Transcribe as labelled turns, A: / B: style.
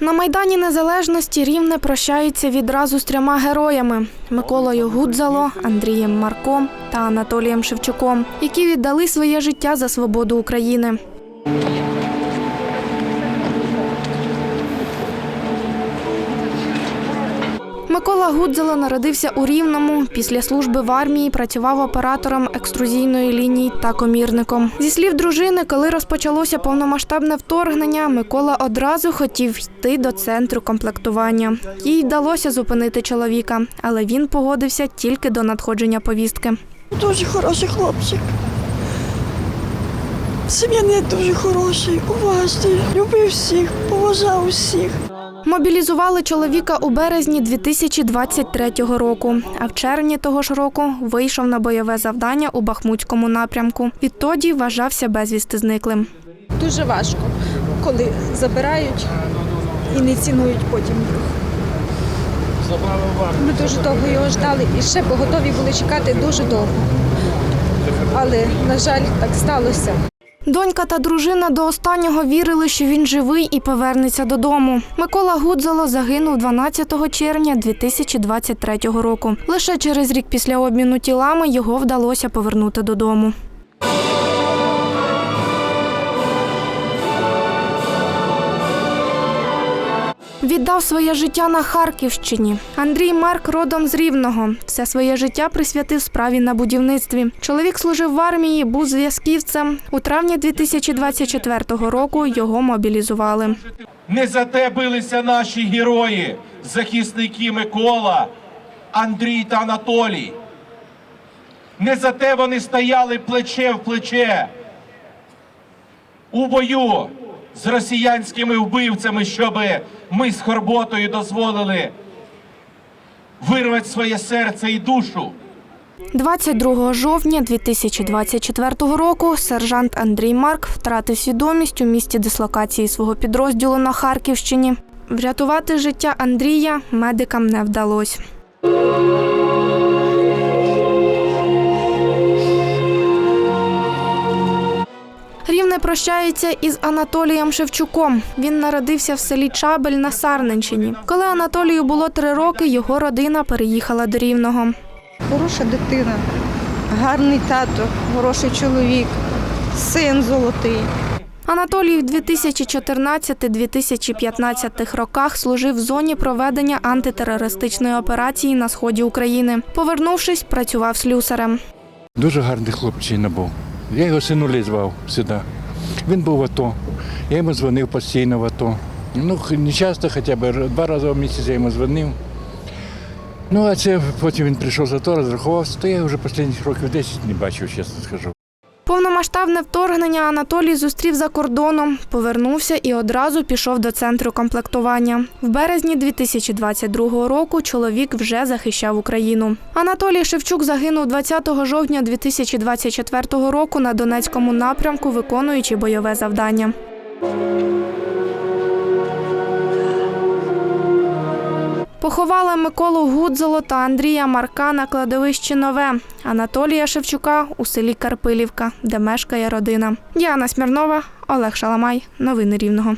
A: На Майдані Незалежності Рівне прощається відразу з трьома героями Миколою Гудзало, Андрієм Марком та Анатолієм Шевчуком, які віддали своє життя за свободу України. Микола Гудзало народився у Рівному. Після служби в армії працював оператором екструзійної лінії та комірником. Зі слів дружини, коли розпочалося повномасштабне вторгнення, Микола одразу хотів йти до центру комплектування. Їй вдалося зупинити чоловіка, але він погодився тільки до надходження повістки.
B: Дуже хороший хлопчик. Сім'янин дуже хороший, уважний, любив всіх, поважав усіх.
A: Мобілізували чоловіка у березні 2023 року, а в червні того ж року вийшов на бойове завдання у Бахмутському напрямку. Відтоді вважався безвісти зниклим.
C: Дуже важко, коли забирають і не цінують потім. Ми дуже довго його ждали і ще готові були чекати дуже довго. Але, на жаль, так сталося.
A: Донька та дружина до останнього вірили, що він живий і повернеться додому. Микола Гудзало загинув 12 червня 2023 року. Лише через рік після обміну тілами його вдалося повернути додому. Віддав своє життя на Харківщині. Андрій Марк родом з Рівного. Все своє життя присвятив справі на будівництві. Чоловік служив в армії, був зв'язківцем. У травні 2024 року його мобілізували.
D: Не за те билися наші герої, захисники Микола, Андрій та Анатолій. Не за те вони стояли плече в плече у бою з росіянськими вбивцями, щоб ми з Хорботою дозволили вирвати своє серце і душу.
A: 22 жовтня 2024 року сержант Андрій Марк втратив свідомість у місті дислокації свого підрозділу на Харківщині. Врятувати життя Андрія медикам не вдалося. Прощається із Анатолієм Шевчуком. Він народився в селі Чабель на Сарненщині. Коли Анатолію було три роки, його родина переїхала до Рівного.
E: Хороша дитина, гарний тато, хороший чоловік, син золотий.
A: Анатолій в 2014-2015 роках служив в зоні проведення антитерористичної операції на сході України. Повернувшись, працював слюсарем.
F: Дуже гарний хлопчина був. Я його синулі звав сюди. Він був в АТО. Я йому дзвонив постійно в АТО. Ну, не часто, хоча б два рази в місяць я йому дзвонив. Ну, а це потім він прийшов за то, розрахувався, то я вже останніх років 10 не бачив, чесно скажу.
A: Повномасштабне вторгнення Анатолій зустрів за кордоном, повернувся і одразу пішов до центру комплектування. В березні 2022 року чоловік вже захищав Україну. Анатолій Шевчук загинув 20 жовтня 2024 року на Донецькому напрямку, виконуючи бойове завдання. Поховали Миколу Гудзало та Андрія Марка на кладовищі Нове, Анатолія Шевчука у селі Карпилівка, де мешкає родина. Діана Смірнова, Олег Шаламай. Новини Рівного.